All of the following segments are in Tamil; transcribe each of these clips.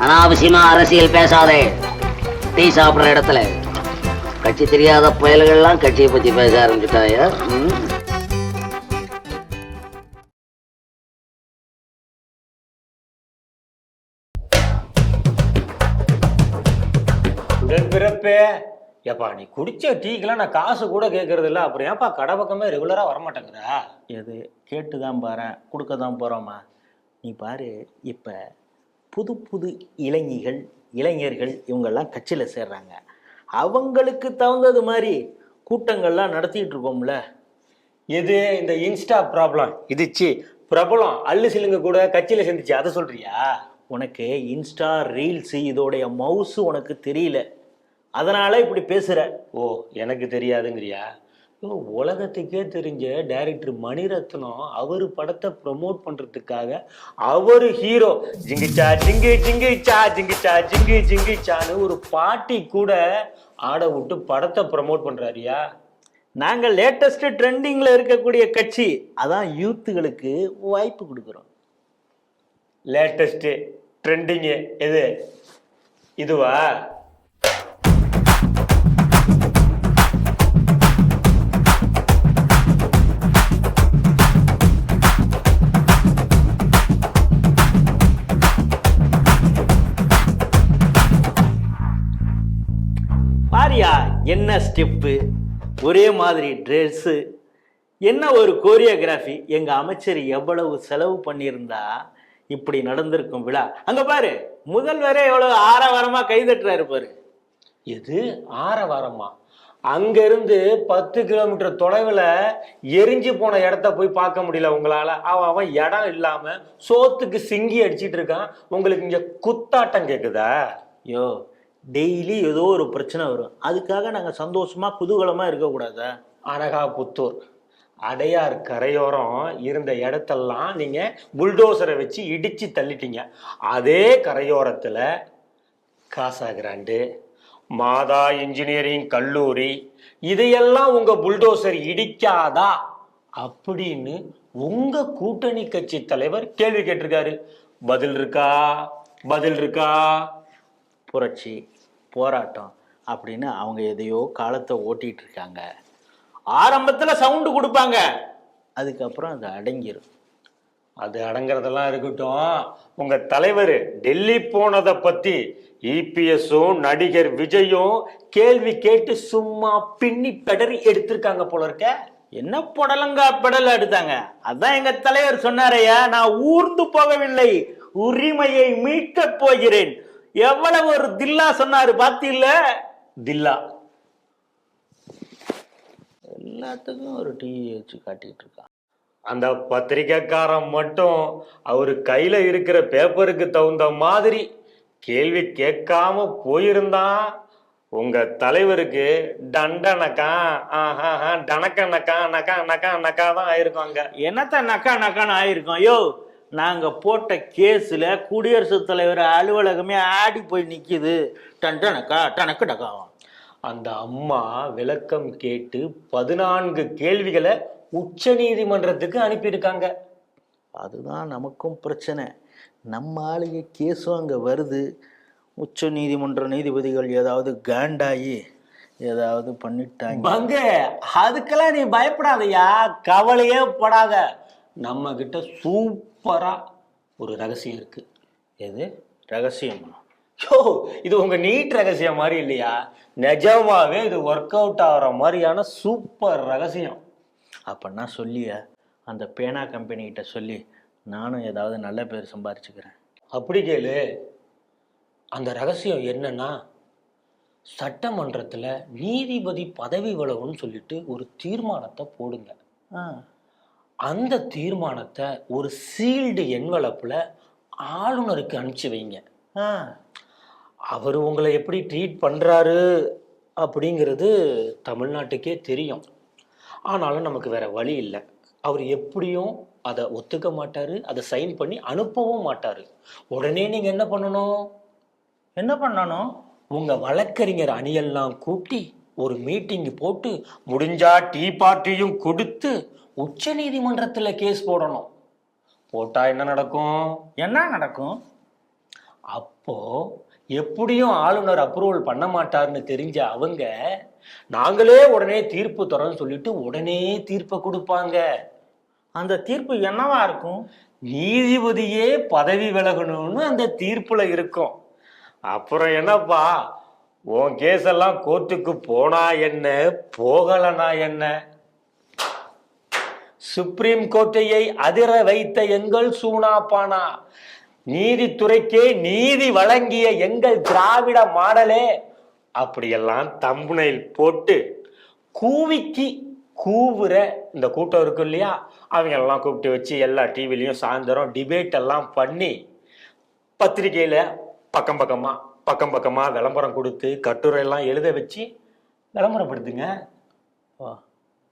அனாவசியமா அரசியல் பேசாதே. டீ சாப்பிடுற இடத்துல. கட்சி தெரியாத புயல்கள்லாம் கட்சியை பத்தி பேச ஆரம்பிச்சுட்டாயா ம்? உடன்பிறப்பே. ஏப்பா நீ குடிச்ச டீக்கெல்லாம் நான் காசு கூட கேட்கறது இல்ல. அப்புறம் ஏன்பா கடை பக்கமே ரெகுலரா வரமாட்டேங்கிற? எது கேட்டு தான் பாறேன் கொடுக்க தான் போகிறோமா நீ பாரு இப்போ புது புது இளைஞர்கள் இளைஞர்கள் இவங்கெல்லாம் கட்சியில் சேர்றாங்க. அவங்களுக்கு தகுந்தது மாதிரி கூட்டங்கள்லாம் நடத்திட்டு இருக்கோம்ல. எது இந்த இன்ஸ்டா ப்ராப்ளம். இதுச்சு பிரபலம். அல்லு சிலுங்க கூட கட்சியில சேர்ந்துச்சு. அதை சொல்றியா? உனக்கு இன்ஸ்டா ரீல்ஸ் இதோடைய மவுஸ் உனக்கு தெரியல. அதனால இப்படி பேசுற. ஓ எனக்கு தெரியாதுங்கிறியா? உலகத்துக்கே தெரிஞ்ச டைரக்டர் மணிரத்னம் அவர் படத்தை ப்ரமோட் பண்றதுக்காக அவர் ஹீரோ ஜிங்கிச்சா ஜிங்கு ஜிங்கிச்சா ஜிங்கிச்சா ஜிங்கு ஜிங்கிச்சான்னு ஒரு பாட்டி கூட ஆட விட்டு படத்தை ப்ரமோட் பண்றாருயா நாங்கள் லேட்டஸ்ட் ட்ரெண்டிங்கில் இருக்கக்கூடிய கட்சி. அதான் யூத்துகளுக்கு வாய்ப்பு கொடுக்குறோம். லேட்டஸ்ட் ட்ரெண்டிங்கு எது? இதுவா? என்ன ஸ்டெப்பு ஒரே மாதிரி ட்ரெஸ்ஸு என்ன ஒரு கோரியோகிராஃபி எங்கள் அமைச்சர் எவ்வளவு செலவு பண்ணியிருந்தா இப்படி நடந்திருக்கும் விழா? அங்கே பாரு முதல்வரே எவ்வளவு ஆரவாரமாக கைதட்டுறாரு பாரு. எது? ஆரவாரமா? அங்க இருந்து பத்து கிலோமீட்டர் தொலைவுல எரிஞ்சு போன இடத்த போய் பார்க்க முடியல உங்களால. அவன் அவன் இடம் இல்லாம சோத்துக்கு சிங்கி அடிச்சிட்டு இருக்கான். உங்களுக்கு இங்க குத்தாட்டம் கேக்குதா? ஐயோ டெய்லி ஏதோ ஒரு பிரச்சனை வரும். அதுக்காக நாங்கள் சந்தோஷமாக குதூகலமாக இருக்கக்கூடாது? அனகா புத்தூர் அடையார் கரையோரம் இருந்த இடத்தெல்லாம் நீங்கள் புல்டோசரை வச்சு இடித்து தள்ளிட்டீங்க. அதே கரையோரத்தில் காசா கிராண்டு மாதா இன்ஜினியரிங் கல்லூரி இதையெல்லாம் உங்கள் புல்டோசர் இடிக்காதா? அப்படின்னு உங்கள் கூட்டணி கட்சி தலைவர் கேள்வி கேட்டிருக்காரு. பதில் இருக்கா? பதில் இருக்கா? புரட்சி போராட்டம் அப்படின்னு அவங்க எதையோ காலத்தை ஓட்டிட்டு இருக்காங்க ஆரம்பத்தில் சவுண்டு கொடுப்பாங்க. அதுக்கப்புறம் அது அடங்கிரும். அது அடங்குறதெல்லாம் இருக்கட்டும். உங்க தலைவர் டெல்லி போனதை பத்தி இபிஎஸும் நடிகர் விஜயும் கேள்வி கேட்டு சும்மா பின்னி பெடறி எடுத்திருக்காங்க போல இருக்க. என்ன புடலங்கா பெடல் எடுத்தாங்க அதான் எங்க தலைவர் சொன்னாரையா நான் ஊர்ந்து போகவில்லை. உரிமையை மீட்கப் போகிறேன். எவ்வளவு ஒரு தில்லா சொன்னாரு பாத்தீல்ல? தில்லா. எல்லாத்துக்கும் ஒரு டிவி வச்சு காட்டிட்டு இருக்கான். அந்த பத்திரிக்கைக்காரன் மட்டும் அவரு கையில இருக்கிற பேப்பருக்கு தகுந்த மாதிரி கேள்வி கேட்காம போயிருந்தான். உங்க தலைவருக்கு டண்டனக்கா ஆஹா டனக்க நக்கா நக்கா நக்கா நக்கா தான் ஆயிருக்கும் அங்க. என்னத்த நக்கா நக்கான்னு ஆயிருக்கோம்? ஐயோ நாங்க போட்ட கேஸ்ல குடியரசுத் தலைவர் அலுவலகமே ஆடி போய் நிக்குது. டன் டனக்கா டனக்கு டக்காவும் அந்த அம்மா விளக்கம் கேட்டு பதினான்கு கேள்விகளை உச்ச நீதிமன்றத்துக்கு அனுப்பியிருக்காங்க. அதுதான் நமக்கும் பிரச்சனை. நம்ம ஆளுங்க கேஸும் அங்கே வருது. உச்ச நீதிமன்ற நீதிபதிகள் ஏதாவது காண்டாகி ஏதாவது பண்ணிட்டாங்க. பங்க அதுக்கெல்லாம் நீ பயப்படாதயா? கவலையே படாத. நம்ம கிட்ட சூப்பரா ஒரு ரகசியம் இருக்கு. எது? ரகசியமா? யோ இது உங்க நீட் ரகசியம் மாதிரி இல்லையா? நிஜமாவே இது ஒர்க் அவுட் ஆகிற மாதிரியான சூப்பர் ரகசியம். அப்பன்னா சொல்லிய அந்த பேனா கம்பெனிகிட்ட சொல்லி நானும் ஏதாவது நல்ல பேர் சம்பாரிச்சுக்கிறேன். அப்படி கேளு. அந்த ரகசியம் என்னன்னா சட்டமன்றத்துல நீதிபதி பதவி விலகுன்னு சொல்லிட்டு ஒரு தீர்மானத்தை போடுங்க. அந்த தீர்மானத்தை ஒரு சீல்டு என்வலப்பில் ஆளுநருக்கு அனுப்பிச்சு வைங்க. அவர் உங்களை எப்படி ட்ரீட் பண்ணுறாரு அப்படிங்கிறது தமிழ்நாட்டுக்கே தெரியும். ஆனாலும் நமக்கு வேற வழி இல்லை. அவர் எப்படியும் அதை ஒத்துக்க மாட்டாரு அதை சைன் பண்ணி அனுப்பவும் மாட்டாரு. உடனே நீங்க என்ன பண்ணணும்? என்ன பண்ணணும்? உங்க வழக்கறிஞர் அணியெல்லாம் கூட்டி ஒரு மீட்டிங் போட்டு முடிஞ்சா டீ பார்ட்டியும் கொடுத்து உச்ச நீதிமன்றத்துல கேஸ் போடணும். போட்டா என்ன நடக்கும்? என்ன நடக்கும்? அப்போ எப்படியும் ஆளுநர் அப்ரூவல் பண்ண மாட்டாருன்னு தெரிஞ்ச அவங்க நாங்களே உடனே தீர்ப்பு தரோம்னு சொல்லிட்டு உடனே தீர்ப்பை கொடுப்பாங்க. அந்த தீர்ப்பு என்னவா இருக்கும்? நீதிபதியே பதவி விலகணும்னு அந்த தீர்ப்புல இருக்கும். அப்புறம் என்னப்பா? உன் கேஸ் எல்லாம் கோர்ட்டுக்கு போனா என்ன? போகலனா என்ன? சுப்ரீம் கோர்ட்டையை அதிர வைத்த எங்கள் சூனாப்பானா நீதித்துறைக்கே நீதி வழங்கிய எங்கள் திராவிட மாடலே. அப்படியெல்லாம் தம்புனையில் போட்டு கூவிக்கு கூவுற இந்த கூட்டம் இருக்கும் இல்லையா? அவங்க எல்லாம் கூப்பிட்டு வச்சு எல்லா டிவிலையும் சாயந்தரம் டிபேட் எல்லாம் பண்ணி பத்திரிக்கையில பக்கம் பக்கமா பக்கம் பக்கமா விளம்பரம் கொடுத்து கட்டுரையெல்லாம் எழுத வச்சு விளம்பரப்படுத்துங்க. வா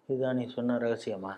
இதுதான் நீ சொன்ன ரகசியமா?